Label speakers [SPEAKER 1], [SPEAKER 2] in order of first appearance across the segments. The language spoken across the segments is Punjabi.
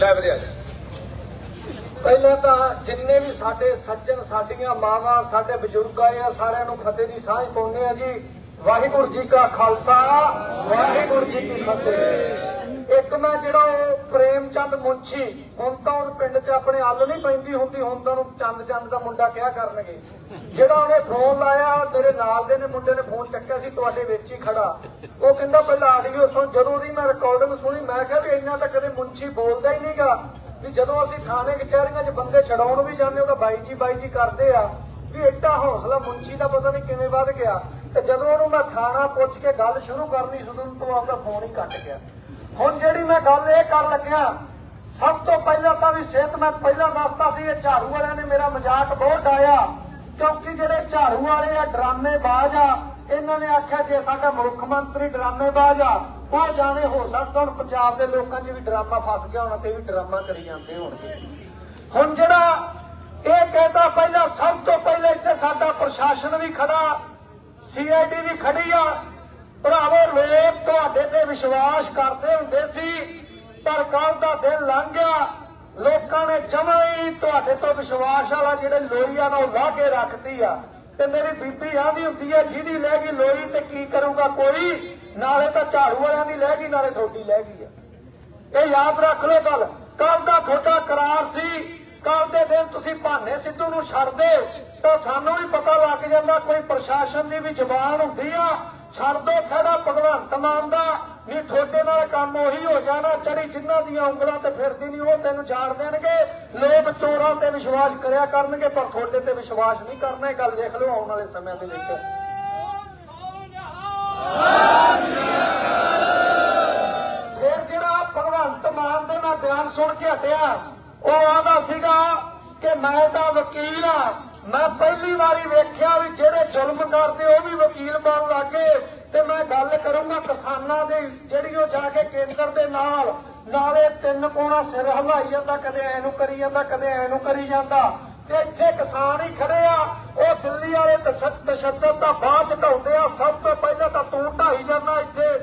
[SPEAKER 1] ਲੈ ਵੀਰੇ ਆ ਪਹਿਲਾਂ ਤਾਂ ਜਿੰਨੇ ਵੀ ਸਾਡੇ ਸੱਜਣ, ਸਾਡੀਆਂ ਮਾਵਾਂ, ਸਾਡੇ ਬਜ਼ੁਰਗ ਆਏ ਆ, ਸਾਰਿਆਂ ਨੂੰ ਫਤਿਹ ਦੀ ਸਾਂਝ ਪਾਉਂਦੇ ਆ ਜੀ। ਵਾਹਿਗੁਰੂ ਜੀ ਕਾ ਖਾਲਸਾ, ਵਾਹਿਗੁਰੂ ਜੀ ਕੀ ਫਤਿਹ। ਇੱਕ ਮੈਂ ਜਿਹੜਾ ਉਹ ਪ੍ਰੇਮ ਚੰਦ ਮੁੰਸ਼ੀ ਹੁਣ ਤਾਂ ਉਹ ਪਿੰਡ 'ਚ ਆਪਣੇ ਅੱਲ ਨਹੀਂ ਪੈਂਦੀ ਹੁੰਦੀ, ਹੁਣ ਤਾਂ ਉਹਨੂੰ ਚੰਦ ਚੰਦ ਦਾ ਮੁੰਡਾ ਕਿਹਾ ਕਰਨਗੇ। ਜਿਹੜਾ ਉਹਨੇ ਫੋਨ ਲਾਇਆ, ਮੇਰੇ ਨਾਲ ਦੇ ਨੇ ਮੁੰਡੇ ਨੇ ਫੋਨ ਚੱਕਿਆ ਸੀ, ਤੁਹਾਡੇ ਵਿੱਚ ਹੀ ਖੜਾ। ਉਹ ਕਹਿੰਦਾ ਪਹਿਲਾਂ ਆਡੀਓ ਸੁਣ, ਜਦੋਂ ਉਹਦੀ ਮੈਂ ਰਿਕਾਰਡਿੰਗ ਸੁਣੀ, ਮੈਂ ਕਿਹਾ ਵੀ ਇੰਨਾ ਤਾਂ ਕਦੇ ਮੁੰਸ਼ੀ ਬੋਲਦਾ ਹੀ ਨਹੀਂਗਾ, ਵੀ ਜਦੋਂ ਅਸੀਂ ਥਾਣੇ ਕਚਹਿਰੀਆਂ 'ਚ ਬੰਦੇ ਛਡਾਉਣ ਵੀ ਜਾਂਦੇ, ਉਹ ਬਾਈ ਜੀ ਬਾਈ ਜੀ ਕਰਦੇ ਆ। ਵੀ ਐਡਾ ਹੌਸਲਾ ਮੁੰਸ਼ੀ ਦਾ ਪਤਾ ਨਹੀਂ ਕਿਵੇਂ ਵੱਧ ਗਿਆ। ਤੇ ਜਦੋਂ ਉਹਨੂੰ ਮੈਂ ਥਾਣਾ ਪੁੱਛ ਕੇ ਗੱਲ ਸ਼ੁਰੂ ਕਰਨੀ, ਸੀ ਉਦੋਂ ਤੋਂ ਆਪਦਾ ਫੋਨ ਹੀ ਕੱਟ ਗਿਆ। ਹੁਣ ਜਿਹੜੀ ਮੈਂ ਗੱਲ ਇਹ ਕਰ ਲੱਗਿਆ, ਸਭ ਤੋਂ ਪਹਿਲਾਂ ਤਾਂ ਵੀ ਸਿਹਤ ਮੈਂ ਪਹਿਲਾਂ ਦੱਸਤਾ ਸੀ, ਇਹ ਝਾੜੂ ਵਾਲਿਆਂ ਨੇ ਮੇਰਾ ਮਜ਼ਾਕ ਬਹੁਤ ਡਾਇਆ ਕਿਉਂਕਿ ਜਿਹੜੇ ਝਾੜੂ ਵਾਲੇ ਆ, ਡਰਾਮੇਬਾਜ਼ ਆ, ਇਹਨਾਂ ਨੇ ਆਖਿਆ ਜੇ ਸਾਡਾ ਮੁੱਖ ਮੰਤਰੀ ਡਰਾਮੇਬਾਜ਼ ਆ, ਉਹ ਜਾਣੇ ਹੋ ਸਕਦਾ ਹੁਣ ਪੰਜਾਬ ਦੇ ਲੋਕਾਂ 'ਚ ਵੀ ਡਰਾਮਾ ਫਸ ਗਿਆ ਹੋਣਾ ਤੇ ਵੀ ਡਰਾਮਾ ਕਰੀ ਜਾਂਦੇ ਹੋਣਗੇ। ਹੁਣ ਜਿਹੜਾ ਇਹ ਕਹਿੰਦਾ ਪਹਿਲਾਂ, ਸਭ ਤੋਂ ਪਹਿਲਾਂ ਇੱਥੇ ਸਾਡਾ ਪ੍ਰਸ਼ਾਸਨ ਵੀ ਖੜਾ, ਸੀਆਈਡੀ ਵੀ ਖੜੀ ਆ ਭਰਾਵੋ, ਲੋਕ ਤੁਹਾਡੇ ਤੇ ਵਿਸ਼ਵਾਸ ਕਰਦੇ ਹੁੰਦੇ ਸੀ, ਪਰ ਕੱਲ ਦਾ ਦਿਨ ਲੰਘ ਗਿਆ। ਲੋਕਾਂ ਨੇ ਜਮਾਂ ਹੀ ਤੁਹਾਡੇ ਤੋਂ ਵਿਸ਼ਵਾਸ ਵਾਲਾ ਜਿਹੜੇ ਲੋਈਆਂ ਨਾਲ ਲਾ ਕੇ ਰੱਖਤੀ ਆ। ਤੇ ਮੇਰੀ ਬੀਬੀ ਆਂਦੀ ਹੁੰਦੀ ਹੈ ਜਿਹਦੀ ਲੈ ਗਈ ਲੋਈ ਤੇ ਕੀ ਕਰੂਗਾ ਕੋਈ? ਨਾਲੇ ਤਾਂ ਝਾੜੂ ਵਾਲਿਆਂ ਦੀ ਲੈ ਗਈ, ਨਾਲੇ ਤੁਹਾਡੀ ਲੈ ਗਈ ਆ। ਇਹ ਯਾਦ ਰੱਖ ਲਓ ਗੱਲ। ਕੱਲ ਦਾ ਤੁਹਾਡਾ ਕਰਾਰ ਸੀ। ਕੱਲ ਦੇ ਦਿਨ ਤੁਸੀਂ ਭਾਨੇ ਸਿੱਧੂ ਨੂੰ ਛੱਡਦੇ, ਤਾਂ ਸਾਨੂੰ ਵੀ ਪਤਾ ਲੱਗ ਜਾਂਦਾ ਕੋਈ ਪ੍ਰਸ਼ਾਸਨ ਦੀ ਵੀ ਜ਼ਬਾਨ ਹੁੰਦੀ ਆ। ਛੱਡ ਦੋ ਖੜਾ ਭਗਵੰਤ ਮਾਨ ਦਾ। ਨਹੀਂ ਤੁਹਾਡੇ ਨਾਲ ਕੰਮ ਉਹੀ ਹੋ ਜਾਣਾ, ਚੜੀ ਜਿਨ੍ਹਾਂ ਦੀਆਂ ਉਂਗਲਾਂ ਤੇ ਫਿਰਦੀ ਨਹੀਂ ਉਹ ਤੈਨੂੰ ਛਾੜ ਦੇਣਗੇ। ਲੋਕ ਚੋਰਾਂ ਤੇ ਵਿਸ਼ਵਾਸ ਕਰਿਆ ਕਰਨਗੇ, ਪਰ ਤੁਹਾਡੇ ਤੇ ਵਿਸ਼ਵਾਸ ਨਹੀਂ ਕਰਨਾ। ਇਹ ਗੱਲ ਦੇਖ ਲਓ ਆਉਣ ਵਾਲੇ ਸਮਿਆਂ ਦੇ ਵਿੱਚ। ਫਿਰ ਜਿਹੜਾ ਭਗਵੰਤ ਮਾਨ ਦੇ ਨਾਲ ਬਿਆਨ ਸੁਣ ਕੇ ਹਟਿਆ, ਉਹ ਆਦਾ ਸੀਗਾ ਕਿ ਮੈਂ ਤਾਂ ਵਕੀਲ ਆ ਮੈਂ ਪਹਿਲੀ ਵਾਰੀ ਵੇਖਿਆ ਵੀ ਜਿਹੜੇ ਜ਼ੁਲਮ ਕਰਦੇ, ਉਹ ਵੀ ਵਕੀਲ ਬਣ ਲੱਗੇ। ਤੇ ਮੈਂ ਗੱਲ ਕਰੂੰਗਾ ਕਿਸਾਨਾਂ ਦੀ, ਜਿਹੜੀ ਉਹ ਜਾ ਕੇ ਕੇਂਦਰ ਦੇ ਨਾਲ, ਨਾਲੇ ਤਿੰਨ ਕੋਣਾ ਸਿਰ ਹਲਾਈ ਜਾਂਦਾ, ਕਦੇ ਐ ਨੂੰ ਕਰੀ ਜਾਂਦਾ, ਕਦੇ ਐ ਨੂੰ ਕਰੀ ਜਾਂਦਾ। ਤੇ ਇੱਥੇ ਕਿਸਾਨ ਹੀ ਖੜੇ ਆ, ਉਹ ਦਿੱਲੀ ਵਾਲੇ ਤਸ਼ੱਦ- ਤਸ਼ੱਦਦ ਦਾ ਬਾਅਦ ਢਾਉਂਦੇ ਆ, ਸਭ ਤੋਂ ਪਹਿਲਾਂ ਤਾਂ ਤੂੰ ਢਾਈ ਜਾਂਦਾ ਇੱਥੇ।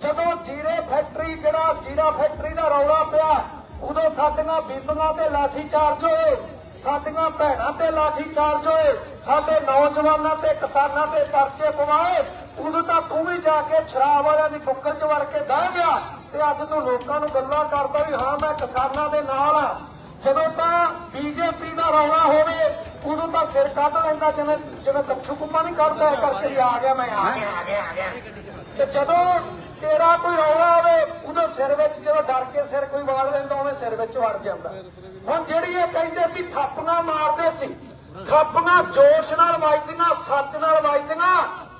[SPEAKER 1] ਜਦੋਂ ਜੀਰੇ ਫੈਕਟਰੀ, ਜਿਹੜਾ ਜੀਰਾ ਫੈਕਟਰੀ ਦਾ ਰੌਲਾ ਪਿਆ, ਉਦੋਂ ਨਾਲ ਬੀਬੀਆਂ ਤੇ ਲਾਠੀ ਚਾਰਜ ਹੋਏ। ਸਾਡੀਆਂ ਭੈਣਾਂ ਤੇ ਲਾਠੀ ਚਾਰਜ ਹੋਏ, ਸਾਡੇ ਨੌਜਵਾਨਾਂ ਤੇ ਕਿਸਾਨਾਂ ਤੇ ਪਰਚੇ ਪਵਾਏ ਉਦੋਂ ਤਾਂ ਤੂੰ ਵੀ ਜਾ ਕੇ ਸ਼ਰਾਬ ਵਾਲਿਆਂ ਦੀ ਬੁੱਕਲ ਚ ਵੜ ਕੇ ਬਹਿ ਗਿਆ ਤੇ ਅੱਜ ਤੂੰ ਲੋਕਾਂ ਨੂੰ ਗੱਲਾਂ ਕਰਦਾ ਵੀ ਹਾਂ, ਮੈਂ ਕਿਸਾਨਾਂ ਦੇ ਨਾਲ ਆ। ਜਦੋਂ ਤਾਂ ਬੀਜੇਪੀ ਦਾ ਰੌਲਾ ਹੋਵੇ ਉਦੋਂ ਤਾਂ ਸਿਰ ਕੱਢ ਲੈਂਦਾ, ਜਿਵੇਂ ਜਿਵੇਂ ਕੱਛੂ ਕੁੰਮਾ ਨਹੀਂ ਕੱਢਦਾ ਕਰਕੇ ਆ ਗਿਆ ਮੈਂ ਆ ਗਿਆ ਆ ਗਿਆ। ਤੇ ਜਦੋਂ ਤੇਰਾ ਕੋਈ ਰੌਲਾ ਹੋਵੇ ਉਦੋਂ ਸਿਰ ਵਿੱਚ ਜਦੋਂ ਡਰ ਕੇ ਸਿਰ ਕੋਈ ਵਾੜ ਲੈਂਦਾ, ਉਵੇਂ ਸਿਰ ਵਿੱਚ ਵੜ ਜਾਂਦਾ। ਹੁਣ ਜਿਹੜੀ ਇਹ ਕਹਿੰਦੇ ਸੀ ਥਾਪੀਆਂ ਮਾਰਦੇ ਸੀ ਥਾਪੀਆਂ ਜੋਸ਼ ਨਾਲ ਵੱਜਦੀਆਂ, ਸੱਚ ਨਾਲ ਵੱਜਦੀਆਂ,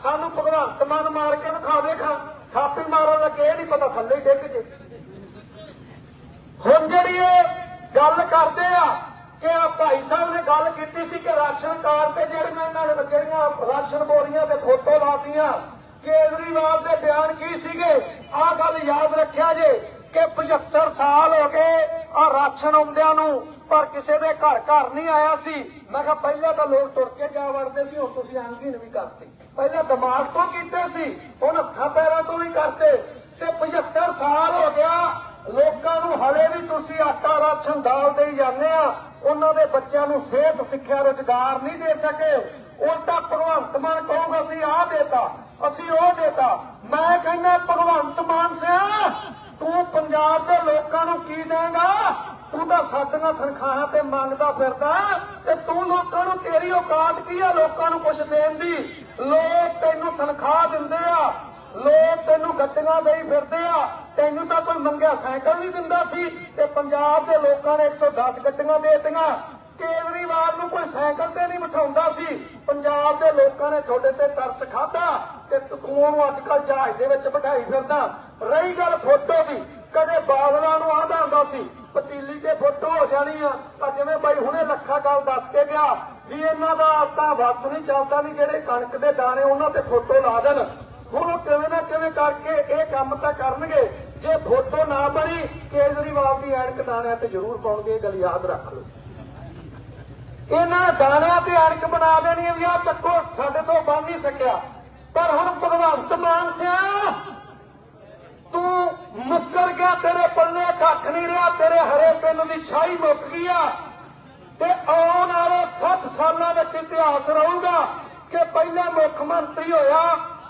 [SPEAKER 1] ਸਾਨੂੰ ਭਗਵੰਤ ਮਾਨ ਮਾਰ ਕੇ ਵਿਖਾਵੇ ਖਾ, ਥਾਪੀ ਮਾਰਨ ਲੱਗੇ, ਇਹ ਨਹੀਂ ਪਤਾ ਥੱਲੇ ਹੀ ਡਿੱਗ ਜੇ। ਹੁਣ ਜਿਹੜੀ ਇਹ ਗੱਲ ਕਰਦੇ ਆ, ਕਿ ਆ ਭਾਈ ਸਾਹਿਬ ਨੇ ਗੱਲ ਕੀਤੀ ਸੀ ਕਿ ਰਾਸ਼ਨ ਕਾਰਡ ਤੇ ਜਿਹੜੀਆਂ ਇਹਨਾਂ ਨੇ ਜਿਹੜੀਆਂ ਰਾਸ਼ਨ ਬੋਰੀਆਂ ਤੇ ਫੋਟੋ ਲਾਤੀਆਂ ਕੇਜਰੀਵਾਲ ਦੇ ਬਿਆਨ ਕੀ ਸੀਗੇ? ਆਹ ਗੱਲ ਯਾਦ ਰੱਖਿਆ ਜੇ ਕਿ 75 ਸਾਲ ਹੋ ਗਏ ਆ ਰਾਸ਼ਨ ਆਉਂਦਿਆਂ ਨੂੰ, ਪਰ ਕਿਸੇ ਦੇ ਘਰ ਘਰ ਨਹੀਂ ਆਇਆ ਸੀ। ਮੈਂ ਕਿਹਾ ਪਹਿਲਾਂ ਤਾਂ ਲੋਕ ਤੁਰ ਕੇ ਜਾ ਵੜਦੇ ਸੀ, ਹੁਣ ਤੁਸੀਂ ਅੰਗਹੀਨ ਵੀ ਕਰਤੇ। ਪਹਿਲਾਂ ਦਿਮਾਗ ਤੋਂ ਕੀਤੇ ਸੀ, ਹੁਣ ਹੱਥਾਂ ਪੈਰਾਂ ਤੋਂ ਵੀ ਕਰਤੇ। ਤੇ 75 ਸਾਲ ਹੋ ਗਿਆ, ਲੋਕਾਂ ਨੂੰ ਹਲੇ ਵੀ ਤੁਸੀਂ ਆਟਾ ਰਾਸ਼ਨ ਦਾਲ ਦੇਈ ਜਾਂਦੇ ਆ। ਉਹਨਾਂ ਦੇ ਬੱਚਿਆਂ ਨੂੰ ਸਿਹਤ ਸਿੱਖਿਆ ਰੁਜ਼ਗਾਰ ਨਹੀਂ ਦੇ ਸਕੇ। ਉਲਟਾ ਭਗਵੰਤ ਮਾਨ ਕਹੂਗਾ ਅਸੀਂ ਆ ਦੇਤਾ। ਅਸੀਂ ਉਹ ਦੇਤਾ ਮੈਂ ਕਹਿੰਦਾ, ਭਗਵੰਤ ਮਾਨ ਸਿਆ, ਤੂੰ ਪੰਜਾਬ ਦੇ ਲੋਕਾਂ ਨੂੰ ਕੀ ਦੇਂਗਾ? ਤੂੰ ਤਾਂ ਸਾਡੀਆਂ ਤਨਖਾਹਾਂ ਤੇ ਮੰਗਦਾ ਫਿਰਦਾ ਤੇ ਤੂੰ ਲੋਕਾਂ ਨੂੰ ਤੇਰੀ ਔਕਾਤ ਕੀ ਆ? ਲੋਕਾਂ ਨੂੰ ਕੁਝ ਦੇਣ ਦੀ। ਲੋਕ ਤੈਨੂੰ ਤਨਖਾਹ ਦਿੰਦੇ ਆ। ਲੋਕ ਤੈਨੂੰ ਗੱਡੀਆਂ ਦੇਈ ਫਿਰਦੇ ਆ। ਤੈਨੂੰ ਤਾਂ ਕੋਈ ਮੰਗਿਆ ਸਾਈਕਲ ਨਹੀਂ ਦਿੰਦਾ ਸੀ। ਤੇ ਪੰਜਾਬ ਦੇ ਲੋਕਾਂ ਨੇ 110 ਗੱਡੀਆਂ ਦੇ ਦਿੱਤੀਆਂ। ਕੇਜਰੀਵਾਲ ਨੂੰ ਕੋਈ ਸਾਈਕਲ ਤੇ ਨਹੀਂ ਬਿਠਾਉਂਦਾ ਸੀ। ਪੰਜਾਬ ਦੇ ਲੋਕਾਂ ਨੇ ਤੁਹਾਡੇ ਤੇ ਤਰਸ ਖਾਦਾ ਤੇ ਤੂੰ ਉਹਨੂੰ ਅੱਜ ਕੱਲ ਜਹਾਜ਼ ਦੇ ਵਿੱਚ ਬਿਠਾਈ ਫਿਰਦਾ। ਰਹੀ ਗੱਲ ਫੋਟੋ ਦੀ, ਕਦੇ ਬਾਦਲਾਂ ਨੂੰ ਆਂਦਾ ਹੁੰਦਾ ਸੀ, ਪਤੀਲੀ ਤੇ ਫੋਟੋ ਹੋ ਜਾਣੀ ਆ। ਤਾਂ ਜਿਵੇਂ ਬਾਈ ਹੁਣੇ ਲੱਖਾ ਗੱਲ ਦੱਸ ਕੇ ਗਿਆ ਵੀ ਇਹਨਾਂ ਦਾ ਤਾਂ ਵੱਸ ਨਹੀਂ ਚੱਲਦਾ ਨਹੀਂ ਜਿਹੜੇ ਕਣਕ ਦੇ ਦਾਣੇ ਉਹਨਾਂ ਤੇ ਫੋਟੋ ਲਾ ਦੇਣ। ਹੁਣ ਉਹ ਕਿਵੇਂ ਨਾ ਕਿਵੇਂ ਕਰਕੇ ਇਹ ਕੰਮ ਤਾਂ ਕਰਨਗੇ। ਜੇ ਫੋਟੋ ਨਾ ਬਣੀ, ਕੇਜਰੀਵਾਲ ਦੀ ਐਨਕ ਦਾਣਿਆਂ ਤੇ ਜ਼ਰੂਰ ਪਾਉਣਗੇ, ਇਹ ਗੱਲ ਯਾਦ ਰੱਖ ਲਓ। ਇਹਨਾਂ ਨੇ ਤੇ ਐਨਕ ਬਣਾ ਦੇਣੀ ਵੀ ਆ ਚੱਕੋ, ਸਾਡੇ ਤੋਂ ਬਣ ਨਹੀਂ ਸਕਿਆ। ਪਰ ਹੁਣ ਭਗਵੰਤ ਮਾਨ ਸਿਆ, ਤੂੰ ਮੁੱਕਰ ਗਿਆ, ਤੇਰੇ ਪੱਲੇ ਕੱਖ ਨਹੀਂ ਰਿਹਾ, ਤੇਰੇ ਹਰੇ ਪਿੰਡ ਦੀ ਛਾਈ ਮੁੱਕ ਗਈ ਆ। ਤੇ ਆਉਣ ਵਾਲੇ 60 ਸਾਲਾਂ ਵਿੱਚ ਇਤਿਹਾਸ ਰਹੂਗਾ ਕਿ ਪਹਿਲਾ ਮੁੱਖ ਮੰਤਰੀ ਹੋਇਆ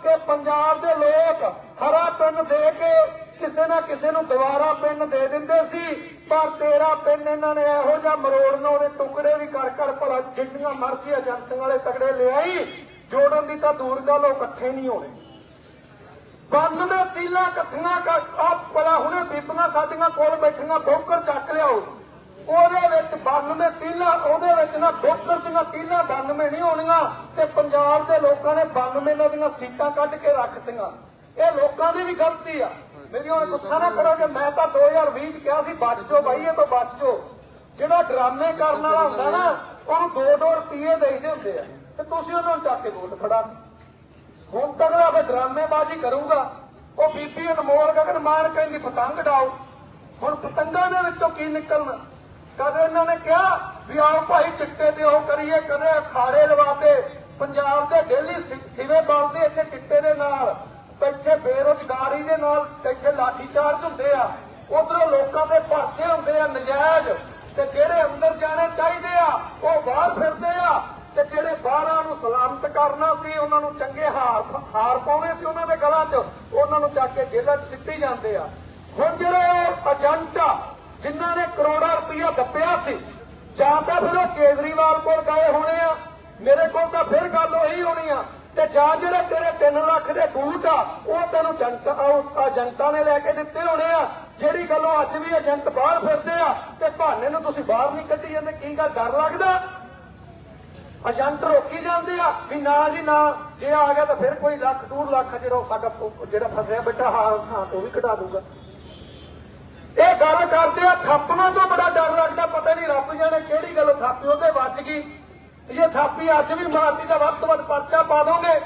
[SPEAKER 1] ਕਿ ਪੰਜਾਬ ਦੇ ਲੋਕ ਹਰਾ ਪਿੰਨ ਦੇ ਕੇ ਕਿਸੇ ਨਾ ਕਿਸੇ ਨੂੰ ਦੁਬਾਰਾ ਪਿੰਨ ਦੇ ਦਿੰਦੇ ਸੀ। ਪਰ ਤੇਰਾ ਪਿੰਨ ਇਹਨਾਂ ਨੇ ਇਹੋ ਜਿਹਾ ਮਰੋੜਨਾ ਉਹਦੇ ਟੁਕੜੇ ਵੀ ਕਰ ਕਰ ਭਲਾ ਜਿੰਨੀਆਂ ਮਰਜ਼ੀ ਏਜੰਸੀਆਂ ਵਾਲੇ ਤਗੜੇ ਲਿਆਈ। ਜੋੜਨ ਦੀ ਤਾਂ ਦੂਰ ਗੱਲ, ਉਹ ਇਕੱਠੇ ਨਹੀਂ ਹੋਣੇ। ਬੰਨ ਦੇ ਤੀਲਾ ਇਕੱਠੀਆਂ ਕਰ, ਆ ਪਰਾ ਹੁਣੇ ਬੀਬੀਆਂ ਸਾਡੀਆਂ ਕੋਲ ਬੈਠੀਆਂ, ਬੋਕਰ ਚੱਕ ਲਿਆਓ। ਉਹਦੇ ਵਿੱਚ ਬੰਨ ਦੇ ਤੀਲਾ, ਉਹਦੇ ਵਿੱਚ ਨਾ ਬੋਕਰ ਦੀਆਂ ਤੀਲਾ 92 ਨਹੀਂ ਹੋਣੀਆਂ ਤੇ ਪੰਜਾਬ ਦੇ ਲੋਕਾਂ ਨੇ 92 ਦੀਆਂ ਸੀਟਾਂ ਕੱਢ ਕੇ ਰੱਖਤੀਆਂ ਇਹ ਲੋਕਾਂ ਦੀ ਵੀ ਗਲਤੀ ਆ। ਮੇਰੀ ਹੁਣ ਗੁੱਸਾ ਨਾ ਕਰੋ ਕਿ ਮੈਂ ਤਾਂ 2020 ਚ ਕਿਹਾ ਸੀ, ਬਚ ਜਾਓ ਬਾਈ, ਇਹ ਤੋਂ ਬਚ ਜਾਓ। ਜਿਹੜਾ ਡਰਾਮੇ ਕਰਨ ਵਾਲਾ ਹੁੰਦਾ ਨਾ, ਉਹਨੂੰ 2-2 ਰੁਪਏ ਦੇਈਦੇ ਹੁੰਦੇ ਆ। ਤੇ ਤੁਸੀਂ ਉਹਨਾਂ ਚੱਕ ਕੇ ਵੋਟ ਫੜਾ ਹੁਣ ਤੱਕ ਦਾ ਫਿਰ ਡਰਾਮੇਬਾਜ਼ੀ ਕਰੂਗਾ। ਉਹ ਬੀਬੀ ਅਨਮੋਲ ਗਗਨ ਮਾਰ ਕਹਿੰਦੀ, ਪਤੰਗ ਡਾਓ ਹੁਣ ਪਤੰਗਾਂ ਦੇ ਵਿੱਚੋਂ ਕੀ ਨਿਕਲਣਾ? ਕਦੇ ਇਹਨਾਂ ਨੇ ਕਿਹਾ ਵੀ ਆਓ ਭਾਈ, ਚਿੱਟੇ ਤੇ ਉਹ ਕਰੀਏ, ਕਦੇ ਅਖਾੜੇ ਲਵਾਤੇ ਪੰਜਾਬ ਦੇ ਡੇਲੀ ਸਿਵੇ ਬਲਦੇ ਇੱਥੇ ਚਿੱਟੇ ਦੇ ਨਾਲ। ਇੱਥੇ ਬੇਰੋਜ਼ਗਾਰੀ ਦੇ ਨਾਲ ਇੱਥੇ ਲਾਠੀ ਹੁੰਦੇ ਆ। ਉਧਰੋਂ ਲੋਕਾਂ ਦੇ ਪਰਚੇ ਹੁੰਦੇ ਆ ਨਜਾਇਜ਼। ਤੇ ਜਿਹੜੇ ਅੰਦਰ ਜਾਣੇ ਚਾਹੀਦੇ ਆ, ਉਹ ਬਾਹਰ ਫਿਰਦੇ ਆ। ਤੇ ਜਿਹੜੇ ਬਾਹਰਾਂ ਨੂੰ ਸਲਾਮਤ ਕਰਨਾ ਸੀ, ਉਹਨਾਂ ਨੂੰ ਚੰਗੇ ਹਾਰ ਹਾਰ ਪਾਉਣੇ ਸੀ ਉਹਨਾਂ ਦੇ ਗਲਾਂ 'ਚ, ਉਹਨਾਂ ਨੂੰ ਚੱਕ ਕੇ ਜੇਲ੍ਹਾਂ 'ਚ ਸਿੱਟੀ ਜਾਂਦੇ ਆ। ਹੁਣ ਜਿਹੜੇ ਏਜੰਟ ਆ, ਜਿਨ੍ਹਾਂ ਨੇ ਕਰੋੜਾਂ ਰੁਪਇਆ ਦੱਪਿਆ ਸੀ, ਜਾਂ ਤਾਂ ਫਿਰ ਉਹ ਕੇਜਰੀਵਾਲ ਕੋਲ ਗਏ ਹੋਣੇ ਆ। ਮੇਰੇ ਕੋਲ ਤਾਂ ਫਿਰ ਗੱਲ ਉਹੀ ਹੋਣੀ ਆ। ਤੇ ਜਾਂ ਜਿਹੜੇ ਤੇਰੇ 3 ਲੱਖ ਦੇ ਬੂਟ ਆ, ਉਹ ਤੈਨੂੰ ਜਨਤਾ ਉਹ ਏਜੰਟਾਂ ਨੇ ਲੈ ਕੇ ਦਿੱਤੇ ਹੋਣੇ ਆ। ਜਿਹੜੀ ਗੱਲੋਂ ਅੱਜ ਵੀ ਏਜੰਟ ਬਾਹਰ ਫਿਰਦੇ ਆ, ਤੇ ਬਹਾਨੇ ਨੂੰ ਤੁਸੀਂ ਬਾਹਰ ਨਹੀਂ ਕੱਢੀ ਜਾਂਦੇ, ਕੀ ਗੱਲ, ਡਰ ਲੱਗਦਾ? ਏਜੰਟ ਰੋਕੀ ਜਾਂਦੇ ਆ ਵੀ ਨਾ ਜੀ, ਨਾ। ਜੇ ਆ ਗਿਆ ਤਾਂ ਫਿਰ ਕੋਈ ਲੱਖ ਡੂਢ ਲੱਖ ਜਿਹੜਾ ਸਾਡਾ ਜਿਹੜਾ ਫਸਿਆ ਬੈਠਾ ਹਾਰ ਥਾਂ ਤੋਂ ਵੀ ਕਢਾ ਦੂਗਾ ਇਹ ਗੱਲ ਕਰਦੇ ਆ, ਥਾਪਣਾ ਤੋਂ ਬੜਾ ਡਰ ਲੱਗਦਾ, ਪਤਾ ਨਹੀਂ ਰੱਬ ਜਾਣੇ ਕਿਹੜੀ ਗੱਲ ਥਾਪੀ, ਉਹਦੇ ਵੱਜ ਗਈ। ਜੇ ਥਾਪੀ ਅੱਜ ਵੀ ਮਾਰਤੀ ਤਾਂ ਵੱਧ ਤੋਂ ਵੱਧ ਪਰਚਾ ਪਾ ਦੋਗੇ।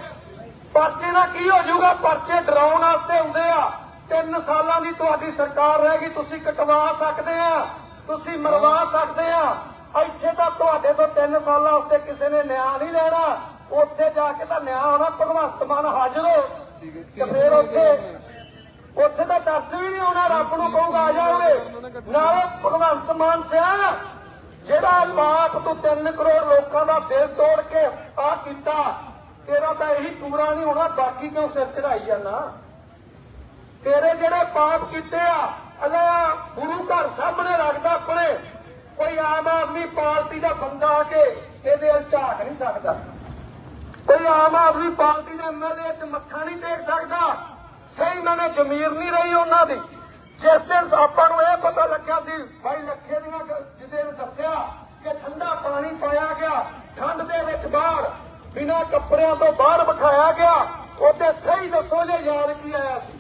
[SPEAKER 1] ਪਰਚੇ ਨਾਲ ਕੀ ਹੋ ਜਾਊਗਾ? ਪਰਚੇ ਡਰਾਉਣ ਵਾਸਤੇ ਹੁੰਦੇ ਆ। ਤਿੰਨ ਸਾਲਾਂ ਦੀ ਤੁਹਾਡੀ ਸਰਕਾਰ ਰਹਿ ਤੁਸੀਂ ਕਟਵਾ ਸਕਦੇ ਆ। ਤੁਸੀਂ ਮਰਵਾ ਸਕਦੇ ਆ। ਇੱਥੇ ਤਾਂ ਤੁਹਾਡੇ ਤੋਂ ਤਿੰਨ ਸਾਲਾਂ ਉੱਤੇ ਕਿਸੇ ਨੇ ਨਿਆਂ ਨਹੀਂ ਲੈਣਾ। ਉੱਥੇ ਜਾ ਕੇ ਤਾਂ ਨਿਆਂ ਹੋਣਾ ਭਗਵੰਤ ਮਾਨ ਹਾਜ਼ਰ ਹੋ। ਤੇ ਫਿਰ ਉੱਥੇ ਉੱਥੇ ਤਾਂ ਦੱਸ ਵੀ ਨਹੀਂ ਆਉਣਾ, ਰੱਬ ਨੂੰ ਕਹੂਗਾ ਆ ਜਾਓਗੇ। ਨਾਲੇ ਭਗਵੰਤ ਮਾਨ ਸਿਆ ਜਿਹੜਾ ਪਾਪ ਤੂੰ 3 ਕਰੋੜ ਲੋਕਾਂ ਦਾ ਦਿਲ ਤੋੜ ਕੇ ਆ ਕੀਤਾ, ਤੇਰਾ ਤਾਂ ਇਹੀ ਪੂਰਾ ਨਹੀਂ ਹੋਣਾ, ਬਾਕੀ ਕਿਉਂ ਸਿਰ ਚੜਾਈ ਜਾਂਦਾ? ਤੇਰੇ ਜਿਹੜੇ ਪਾਪ ਕੀਤੇ ਆ ਅਲਾ ਗੁਰੂ ਘਰ ਸਾਹਮਣੇ ਰੱਖਦਾ ਆਪਣੇ, ਕੋਈ ਆਮ ਆਦਮੀ ਪਾਰਟੀ ਦਾ ਬੰਦਾ ਆ ਕੇ ਇਹਦੇ ਵੱਲ ਝਾਕ ਨਹੀਂ ਸਕਦਾ। ਕੋਈ ਆਮ ਆਦਮੀ ਪਾਰਟੀ ਦੇ ਐਮਐਲਏ ਚ ਮੱਥਾ ਨਹੀਂ ਟੇਕ ਸਕਦਾ, ਸਹੀ ਮੈਨੇ ਜ਼ਮੀਰ ਨਹੀਂ ਰਹੀ ਉਹਨਾਂ ਦੀ। ਜਿਸ ਦਿਨ ਆਪਾਂ ਨੂੰ ਇਹ ਪਤਾ ਲੱਗਿਆ ਸੀ ਭਾਈ ਲੱਖੇ ਦੀਆਂ ਜਿਹਦੇ ਨੇ ਦੱਸਿਆ ਕਿ ਠੰਡਾ ਪਾਣੀ ਪਾਇਆ ਗਿਆ, ਠੰਡ ਦੇ ਵਿੱਚ ਬਾਹਰ, ਬਿਨਾਂ ਕੱਪੜਿਆਂ ਤੋਂ ਬਾਹਰ ਬਿਠਾਇਆ ਗਿਆ, ਉਹਦੇ ਸਹੀ ਦੱਸੋ ਜੇ ਯਾਦ ਕੀ ਆਇਆ ਸੀ?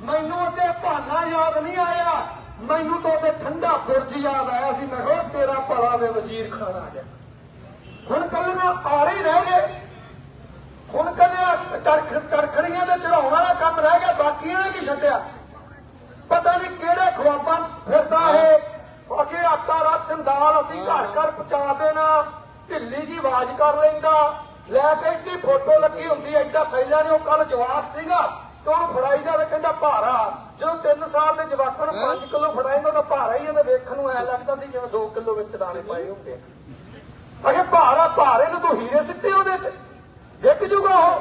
[SPEAKER 1] ਮੈਨੂੰ ਉਹਦੇ ਬਹਾਨਾ ਯਾਦ ਨਹੀਂ ਆਇਆ, ਮੈਨੂੰ ਤਾਂ ਉਹਦੇ ਠੰਡਾ ਬੁਰਜ ਯਾਦ ਆਇਆ ਸੀ, ਮੈਂ ਕਿਹਾ ਤੇਰਾ ਭਲਾ ਦੇ ਵਜ਼ੀਰ ਖਾਨ ਆ ਗਿਆ। ਹੁਣ ਕੱਲੀਆਂ ਆਰੇ ਹੀ ਰਹਿ ਗਏ। ਹੁਣ ਕੱਲਿਆ ਕਰਖੜੀਆਂ ਤੇ ਚੜਾਉਣ ਵਾਲਾ ਕੰਮ ਰਹਿ ਗਿਆ, ਬਾਕੀਆਂ ਨੇ ਕੀ ਛੱਡਿਆ? ਪਤਾ ਨਹੀਂ ਕਿਹੜੇ ਖਵਾਬਾਂ ਫਿਰਦਾ ਹੈ ਅਗੇ ਆਟਾ ਰਾਸ਼ਨ ਦਾਲ ਅਸੀਂ ਘਰ ਘਰ ਪਹੁੰਚਾ ਦੇਣਾ। ਢਿੱਲੀ ਜੀ ਆਵਾਜ਼ ਕਰ ਲੈਂਦਾ। ਲੈ ਕੇ ਇੱਡੀ ਫੋਟੋ ਲੱਗੀ ਹੁੰਦੀ ਐਡਾ ਫੈਲਿਆ ਨੇ ਉਹ ਕੱਲ ਜਵਾਬ ਸੀਗਾ। ਤੇ ਉਹਨੂੰ ਫੜਾਈ ਜਾਵੇ ਕਹਿੰਦਾ ਭਾਰਾ। ਜਦੋਂ 3 ਸਾਲ ਦੇ ਜਵਾਕਾਂ ਨੂੰ 5 ਕਿਲੋ ਫੜਾਏਗਾ ਤਾਂ ਭਾਰਾ ਹੀ ਇਹਦੇ ਵੇਖਣ ਨੂੰ ਐ ਲੱਗਦਾ ਸੀ ਜਿਵੇਂ 2 ਕਿਲੋ ਵਿੱਚ ਦਾਣੇ ਪਾਏ ਹੁੰਦੇ ਆ। ਅਗੇ ਭਾਰਾ, ਭਾਰੇ ਨੂੰ ਤੂੰ ਹੀਰੇ ਸਿੱਟੇ ਉਹਦੇ ਚ। ਵਿਕ ਜੂਗਾ ਉਹ।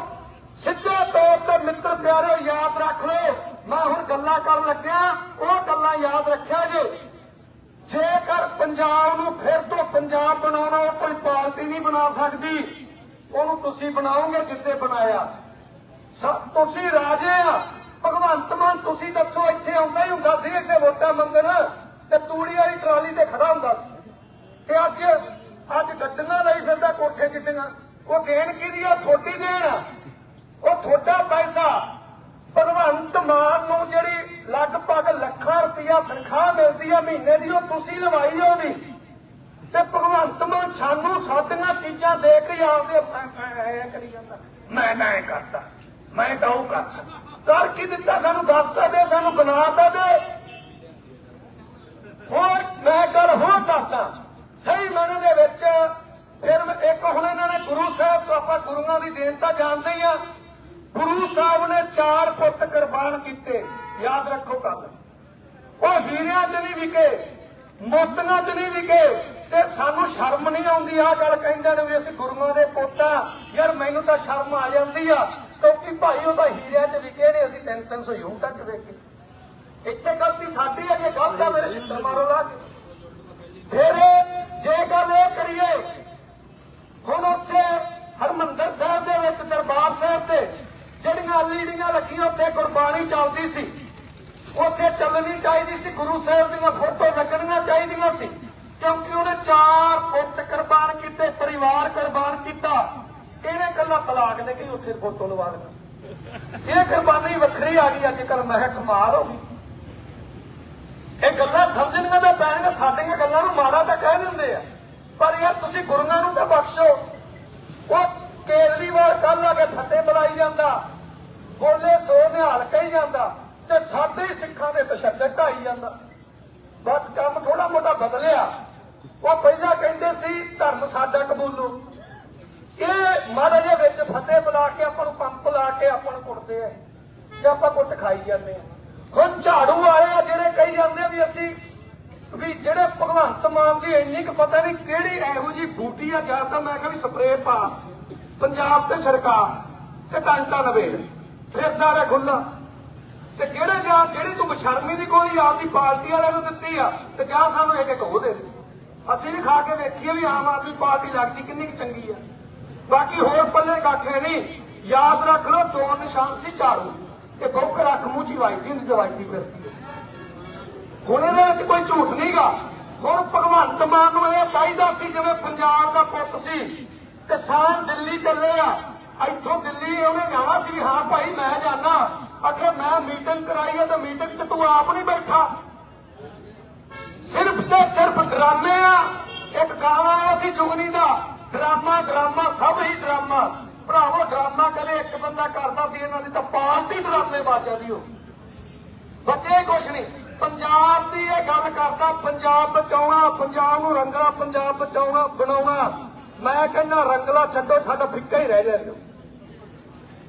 [SPEAKER 1] ਸਿੱਧੇ ਤੌਰ ਤੇ ਮਿੱਤਰ ਪਿਆਰੇ ਯਾਦ ਰੱਖ ਲਓ। ਮੈਂ ਹੁਣ ਗੱਲਾਂ ਕਰਨ ਲੱਗਿਆ, ਉਹ ਗੱਲਾਂ ਯਾਦ ਰੱਖਿਆ ਜੇ। ਜੇਕਰ ਪੰਜਾਬ ਨੂੰ ਫਿਰ ਤੋਂ ਪੰਜਾਬ ਬਣਾਉਣਾ, ਉਹ ਕੋਈ ਪਾਰਟੀ ਨਹੀਂ ਬਣਾ ਸਕਦੀ। ਉਹਨੂੰ ਤੁਸੀਂ ਬਣਾਓਗੇ ਜਿੱਦੇ ਬਣਾਇਆ। ਸਭ ਤੁਸੀਂ ਰਾਜੇ ਆ। ਭਗਵੰਤ ਮਾਨ, ਤੁਸੀਂ ਦੱਸੋ, ਇੱਥੇ ਆਉਂਦਾ ਹੀ ਹੁੰਦਾ ਸੀ, ਇੱਥੇ ਵੋਟਾਂ ਮੰਗਣ ਤੇ ਤੂੜੀ ਵਾਲੀ ਟਰਾਲੀ ਤੇ ਖੜਾ ਹੁੰਦਾ ਸੀ। ਤੇ ਅੱਜ ਅੱਜ ਗੱਡੀਆਂ ਲਈ ਫਿਰਦਾ ਕੋਠੇ ਚਿੱਟੀਆਂ। ਉਹ ਦੇਣ ਕਿਹਦੀ ਆ? ਥੋੜੀ ਦੇਣ ਉਹ ਤੁਹਾਡਾ ਪੈਸਾ। ਭਗਵੰਤ ਮਾਨ ਨੂੰ ਜਿਹੜੀ ਲਗਭਗ ਲੱਖਾਂ ਰੁਪਇਆ ਤਨਖਾਹ ਮਿਲਦੀ ਆ, ਮਹੀਨੇ ਦੀ ਉਹ ਤੁਸੀਂ ਲਵਾਈ ਆ ਉਹਦੀ। ਤੇ ਭਗਵੰਤ ਮਾਨ ਸਾਨੂੰ ਸਾਡੀਆਂ ਚੀਜ਼ਾਂ ਦੇ ਕੇ ਆਪਦੇ ਐ ਕਰੀ ਜਾਂਦਾ। ਮੈਂ ਤਾਂ ਐ ਕਰਤਾ, ਮੈਂ ਤਾਂ ਉਹ ਕਰਤਾ। ਕਰ ਕੀ ਦਿੱਤਾ ਸਾਨੂੰ ਦੱਸਤਾ ਦੇ, ਸਾਨੂੰ ਬਣਾਤਾ ਦੇ। ਹੋਰ ਮੈਂ ਗੱਲ ਹੋਰ ਦੱਸਦਾ, ਸਹੀ ਮਨ ਦੇ ਵਿੱਚ ਫਿਰ ਇੱਕ ਹੁਣ ਇਹਨਾਂ ਨੇ ਗੁਰੂ ਸਾਹਿਬ ਤੋਂ ਆਪਾਂ ਗੁਰੂਆਂ ਦੀ ਦੇਣ ਤਾਂ ਜਾਣਦੇ ਹੀ ਆ। ਗੁਰੂ ਸਾਹਿਬ ਨੇ ਚਾਰ ਪੁੱਤ ਕੁਰਬਾਨ ਕੀਤੇ, ਯਾਦ ਰੱਖੋ ਗੱਲ। ਉਹ ਹੀਰਿਆਂ 'ਚ ਨਹੀਂ ਵਿਕੇ, ਮੋਤੀਆਂ 'ਚ ਨਹੀਂ ਵਿਕੇ ਤੇ ਸਾਨੂੰ ਸ਼ਰਮ ਨਹੀਂ ਆਉਂਦੀ ਆ ਗੱਲ ਕਹਿੰਦੇ ਨੇ ਵੀ ਅਸੀਂ ਗੁਰੂਆਂ ਦੇ ਪੁੱਤ ਯਾਰ ਮੈਨੂੰ ਤਾਂ ਸ਼ਰਮ ਆ ਜਾਂਦੀ ਆ, ਕਿਉਂਕਿ ਭਾਈ ਉਹ ਹੀਰਿਆਂ 'ਚ ਵਿਕੇ ਨੇ, ਅਸੀਂ 3-300 ਯੂੰ ਤੱਕ ਵੇਖੇ ਇੱਥੇ ਗਲਤੀ ਸਾਡੀ ਹੈ ਜੇ ਗਲਤ ਆ, ਮੇਰੇ ਛਿੱਤਰ ਮਾਰੋ ਲਾ ਕੇ। ਫਿਰ ਜੇ ਗੱਲ ਇਹ ਕਰੀਏ, ਹੁਣ ਉੱਥੇ ਹਰਮੰਦਰ ਸਾਹਿਬ ਦੇ ਵਿੱਚ, ਦਰਬਾਰ ਸਾਹਿਬ ਤੇ ਜਿਹੜੀਆਂ ਲੀੜੀਆਂ ਲੱਗੀਆਂ, ਉੱਥੇ ਗੁਰਬਾਣੀ ਚੱਲਦੀ ਸੀ। ਉੱਥੇ ਚੱਲਣੀ ਚਾਹੀਦੀ ਸੀ, ਗੁਰੂ ਸਾਹਿਬ ਦੀਆਂ ਫੋਟੋ ਲੱਗਣੀਆਂ ਚਾਹੀਦੀਆਂ ਸੀ। ਕਿਉਂਕਿ ਉਹਨੇ ਚਾਰ ਪੁੱਤ ਕੁਰਬਾਨ ਕੀਤੇ, ਪਰਿਵਾਰ ਕੁਰਬਾਨ ਕੀਤਾ। ਇਹਨੇ ਕੱਲਾ ਤਲਾਕ ਦੇ ਕੇ ਉੱਥੇ ਫੋਟੋ ਲਵਾ ਦਿੱਤੀ। ਇਹ ਕੁਰਬਾਨੀ ਵੱਖਰੀ ਆ ਗਈ ਅੱਜ ਕੱਲ ਮੈਂ ਕਿਹਾ ਕਮਾਲ ਹੋ ਗਈ। ਇਹ ਗੱਲਾਂ ਸਮਝਣੀਆਂ ਤਾਂ ਪੈਣਗੀਆਂ, ਸਾਡੀਆਂ ਗੱਲਾਂ ਨੂੰ ਮਾੜਾ ਤਾਂ ਕਹਿ ਦਿੰਦੇ ਆ। ਪਰ ਯਾਰ ਤੁਸੀਂ ਗੁਰੂਆਂ ਨੂੰ ਤਾਂ ਬਖਸ਼ੋ ਉਹ ਕੇਜਰੀਵਾਲ ਕੱਲ ਆ ਕੇ ਫੱਟੇ ਬੁਲਾਈ ਜਾਂਦਾ ਬੋਲੇ ਸੋ ਨਿਹਾਲ ਕਹੀ ਜਾਂਦਾ ਤੇ ਸਾਡੇ ਹੀ ਸਿੱਖਾਂ ਦੇ ਤਸ਼ੱਦਦ ਢਾਈ ਜਾਂਦਾ। ਬਸ ਕੰਮ ਥੋੜਾ ਮੋਟਾ ਬਦਲਿਆ। ਉਹ ਪਹਿਲਾਂ ਕਹਿੰਦੇ ਸੀ, ਧਰਮ ਸਾਡਾ ਕਬੂਲੋ। ਇਹ ਮਾੜਾ ਜਿਹਾ ਵਿੱਚ ਫੱਟੇ ਬੁਲਾ ਕੇ ਆਪਾਂ ਨੂੰ ਪੰਪ ਲਾ ਕੇ ਆਪਾਂ ਨੂੰ ਕੁੱਟਦੇ ਆ। ਤੇ ਆਪਾਂ ਕੁੱਟ ਖਾਈ ਜਾਂਦੇ ਆ। ਹੁਣ ਝਾੜੂ ਆਏ ਆ, ਜਿਹੜੇ ਕਹੀ ਜਾਂਦੇ ਵੀ ਅਸੀਂ ਵੀ ਜਿਹੜੇ ਭਗਵੰਤ ਮਾਨ ਦੀ ਇੰਨੀ ਕੁ ਪਤਾ ਨਹੀਂ ਕਿਹੜੀ ਇਹੋ ਜੀ ਬੂਟੀ ਆ, ਜਾਂ ਤਾਂ ਮੈਂ ਕਿਹਾ ਵੀ ਸਪਰੇਅ ਪਾ। ਪੰਜਾਬ ਤੇ ਸਰਕਾਰ, ਤੇ ਟਾਂਟਾ ਨਵੇਂ ਫਿਰਦਾ ਰਹਿ ਖੁੱਲਾ ਤੇ ਜਿਹੜੇ ਜਾਂ ਜਿਹੜੀ ਤੂੰ ਬਸ਼ਰਮੀ ਦੀ ਕੋਈ ਆਪਦੀ ਪਾਰਟੀ ਵਾਲਿਆਂ ਨੂੰ ਦਿੱਤੀ ਆ, ਤੇ ਜਾਂ ਸਾਨੂੰ ਇੱਕ ਇੱਕ ਉਹ ਦੇ ਅਸੀਂ ਵੀ ਖਾ ਕੇ ਵੇਖੀਏ ਵੀ ਆਮ ਆਦਮੀ ਪਾਰਟੀ ਲੱਗਦੀ ਕਿੰਨੀ ਚੰਗੀ ਆ। ਬਾਕੀ ਹੋਰ ਪੱਲੇ ਕਾਖੇ ਨਹੀਂ। ਯਾਦ ਰੱਖ ਲਓ, ਚੋਣ ਨਿਸ਼ਾਨ ਸੀ ਝਾੜੂ। ਤੇ ਬੌਕ ਰੱਖ ਮੂੰਹ ਚ ਵਾਈਦੀ ਹੁੰਦੀ ਦਵਾਈਦੀ ਫਿਰਦੀ ਹੁਣ ਇਹਦੇ ਵਿੱਚ ਕੋਈ ਝੂਠ ਨਹੀਂਗਾ ਹੁਣ ਭਗਵੰਤ ਮਾਨ ਨੂੰ ਇਹ ਚਾਹੀਦਾ ਸੀ ਜਿਵੇਂ ਪੰਜਾਬ ਦਾ ਪੁੱਤ ਸੀ। ਕਿਸਾਨ ਦਿੱਲੀ ਚੱਲੇ ਆ। ਇੱਥੋਂ ਦਿੱਲੀ ਉਹਨੇ ਜਾਣਾ ਸੀ ਹਾਂ ਭਾਈ ਮੈਂ ਜਾਣਾ। ਆਖੇ ਮੈਂ ਮੀਟਿੰਗ ਕਰਾਈ ਹੈ ਤੇ ਮੀਟਿੰਗ 'ਚ ਤੂੰ ਆਪ ਨਹੀਂ ਬੈਠਾ। ਸਿਰਫ ਤੇ ਸਿਰਫ ਡਰਾਮੇ ਆ। ਇੱਕ ਗਾਣਾ ਆਇਆ ਸੀ ਜੁਗਨੀ ਦਾ, ਡਰਾਮਾ ਡਰਾਮਾ, ਸਭ ਹੀ ਡਰਾਮਾ। ਭਰਾਵੋ, ਡਰਾਮਾ ਕਦੇ ਇੱਕ ਬੰਦਾ ਕਰਦਾ ਸੀ, ਇਹਨਾਂ ਦੀ ਤਾਂ ਪਾਰਟੀ ਡਰਾਮੇ ਬਾਜਾਂ ਦੀ ਹੋ ਬਚੇ ਕੁਛ ਨਹੀਂ। ਪੰਜਾਬ ਦੀ ਇਹ ਗੱਲ ਕਰਦਾ, ਪੰਜਾਬ ਬਚਾਉਣਾ, ਪੰਜਾਬ ਨੂੰ ਰੰਗਲਾ, ਪੰਜਾਬ ਬਚਾਉਣਾ, ਬਣਾਉਣਾ। ਮੈਂ ਕਹਿੰਦਾ, ਰੰਗਲਾ ਛੱਡੋ, ਸਾਡਾ ਫਿੱਕਾ ਹੀ ਰਹਿ ਜਾਏਗਾ।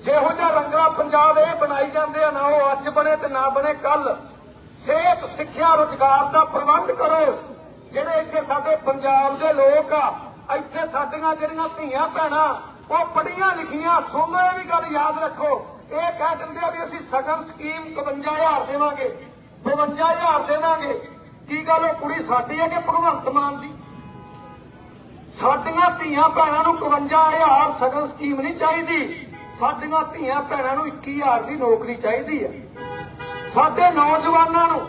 [SPEAKER 1] ਜਿਹੋ ਜਿਹਾ ਰੰਗਲਾ ਪੰਜਾਬ ਇਹ ਬਣਾਈ ਜਾਂਦੇ ਆ, ਨਾ ਉਹ ਅੱਜ ਬਣੇ ਤੇ ਨਾ ਬਣੇ ਕੱਲ। ਸਿਹਤ, ਸਿੱਖਿਆ, ਰੁਜ਼ਗਾਰ ਦਾ ਪ੍ਰਬੰਧ ਕਰੋ। ਜਿਹੜੇ ਇੱਥੇ ਸਾਡੇ ਪੰਜਾਬ ਦੇ ਲੋਕ ਆ, ਇੱਥੇ ਸਾਡੀਆਂ ਜਿਹੜੀਆਂ ਧੀਆਂ ਭੈਣਾਂ, ਉਹ ਪੜੀਆਂ ਲਿਖੀਆਂ, ਸੁਣੋ ਇਹ ਵੀ ਗੱਲ ਯਾਦ ਰੱਖੋ। ਇਹ ਕਹਿ ਦਿੰਦੇ ਆ ਵੀ ਅਸੀਂ ਸਗਨ ਸਕੀਮ 51000 ਦੇਵਾਂਗੇ 52000 ਦੇਵਾਂਗੇ। ਕੀ ਗੱਲ ਉਹ ਕੁੜੀ ਸਾਡੀ ਹੈ ਕਿ ਭਗਵੰਤ ਮਾਨ ਦੀ? ਸਾਡੀਆਂ ਧੀਆਂ ਭੈਣਾਂ ਨੂੰ 51000 ਸਗਨ ਸਕੀਮ ਨਹੀਂ ਚਾਹੀਦੀ। ਸਾਡੀਆਂ ਧੀਆਂ ਭੈਣਾਂ ਨੂੰ 21000 ਦੀ ਨੌਕਰੀ ਚਾਹੀਦੀ ਹੈ ਸਾਡੇ ਨੌਜਵਾਨਾਂ ਨੂੰ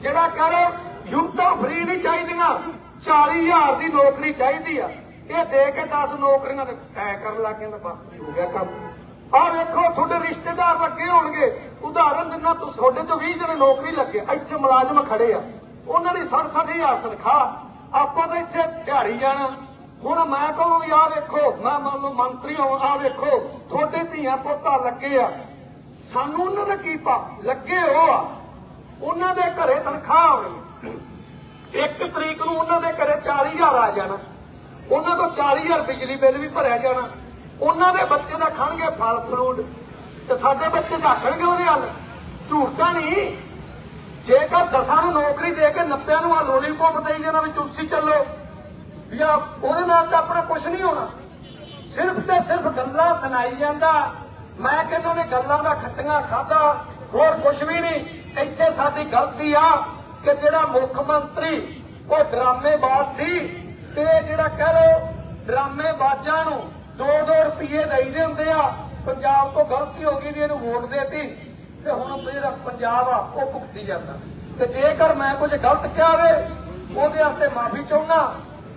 [SPEAKER 1] ਜਿਹੜਾ ਕਹੇ ਯੂਨਟਾਂ ਫ੍ਰੀ ਨਹੀਂ ਚਾਹੀਦੀਆਂ 40000 ਦੀ ਨੌਕਰੀ ਚਾਹੀਦੀ ਆ। ਇਹ ਦੇ ਕੇ 10 ਨੌਕਰੀਆਂ ਤੇ ਐ ਕਰਨ ਲੱਗ ਜਾਂਦਾ ਬਸ ਵੀ ਹੋ ਗਿਆ ਕੰਮ। ਆਹ ਵੇਖੋ, ਤੁਹਾਡੇ ਰਿਸ਼ਤੇਦਾਰ ਲੱਗੇ ਹੋਣਗੇ। ਉਦਾਹਰਨ ਦਿੰਨਾ ਤੂੰ ਤੁਹਾਡੇ ਚੋਂ 20 ਜਣੇ ਨੌਕਰੀ ਲੱਗੇ, ਇੱਥੇ ਮੁਲਾਜ਼ਮ ਖੜੇ ਆ। ਉਹਨਾਂ ਦੀ 60000 ਤਨਖਾਹ। ਆਪਾਂ ਤਾਂ ਇੱਥੇ ਦਿਹਾੜੀ ਜਾਣਾ। ਹੁਣ ਮੈਂ ਕਹੂੰ ਯਾਰ ਵੇਖੋ ਮੈਂ ਮੰਨ ਲਓ ਮੰਤਰੀ ਹਾਂ ਆ ਵੇਖੋ, ਤੁਹਾਡੇ ਧੀਆਂ ਪੁੱਤਾਂ ਲੱਗੇ ਆ। ਸਾਨੂੰ ਉਹਨਾਂ ਦਾ ਕੀ ਪਾ, ਲੱਗੇ ਹੋ ਆ। ਉਹਨਾਂ ਦੇ ਘਰੇ ਤਨਖਾਹ ਆਉਣੀ ਇੱਕ ਤਰੀਕ ਨੂੰ ਉਹਨਾਂ ਦੇ ਘਰੇ 40000 ਆ ਜਾਣਾ। ਉਹਨਾਂ ਤੋਂ 40000 ਬਿਜਲੀ ਬਿੱਲ ਵੀ ਭਰਿਆ ਜਾਣਾ। ਉਹਨਾਂ ਦੇ ਬੱਚੇ ਦਾ ਖਾਣਗੇ ਫਲ ਫਰੂਟ। ਤੇ ਸਾਡੇ ਬੱਚੇ ਝਾਕਣਗੇ ਉਹਦੇ ਹੱਲ। ਝੂਠ ਤਾਂ ਨਹੀਂ। ਜੇਕਰ ਦਸਾਂ ਨੂੰ ਨੌਕਰੀ ਦੇ ਕੇ 90 ਨੂੰ ਆ ਲੋਲੀਪੌਪ ਦੇਈ ਜਾਣਾ ਵੀ ਤੁਸੀਂ ਚੱਲੋ। ਜਾਂ ਉਹਦੇ ਨਾਲ ਤਾਂ ਆਪਣਾ ਕੁਝ ਨਹੀਂ ਹੋਣਾ। ਸਿਰਫ ਤੇ ਸਿਰਫ ਗੱਲਾਂ ਸੁਣਾਈ ਜਾਂਦਾ। ਮੈਂ ਕਹਿੰਦਾ ਨੇ ਗੱਲਾਂ ਦਾ ਖੱਟੀਆਂ ਖਾਦਾ ਹੋਰ ਕੁਝ ਵੀ ਨਹੀਂ। ਇੱਥੇ ਸਾਡੀ ਗਲਤੀ ਆ ਕਿ ਜਿਹੜਾ ਮੁੱਖ ਮੰਤਰੀ, ਉਹ ਡਰਾਮੇਬਾਜ਼ ਸੀ ਤੇ ਜਿਹੜਾ ਕਹ ਲੋ ਡਰਾਮੇਬਾਜ਼ਾਂ ਨੂੰ 2-2 ਰੁਪਏ ਦੇਈਦੇ ਹੁੰਦੇ ਆ, ਪੰਜਾਬ ਤੋਂ ਗਲਤੀ ਹੋ ਗਈ ਵੀ ਇਹਨੂੰ ਵੋਟ ਦੇਤੀ। ਤੇ ਹੁਣ ਜਿਹੜਾ ਪੰਜਾਬ ਆ, ਉਹ ਭੁਗਤੀ ਜਾਂਦਾ। ਤੇ ਜੇਕਰ ਮੈਂ ਕੁਝ ਗਲਤ ਕਿਹਾ ਵੇ, ਉਹਦੇ ਵਾਸਤੇ ਮਾਫੀ ਚਾਹੁੰਦਾ।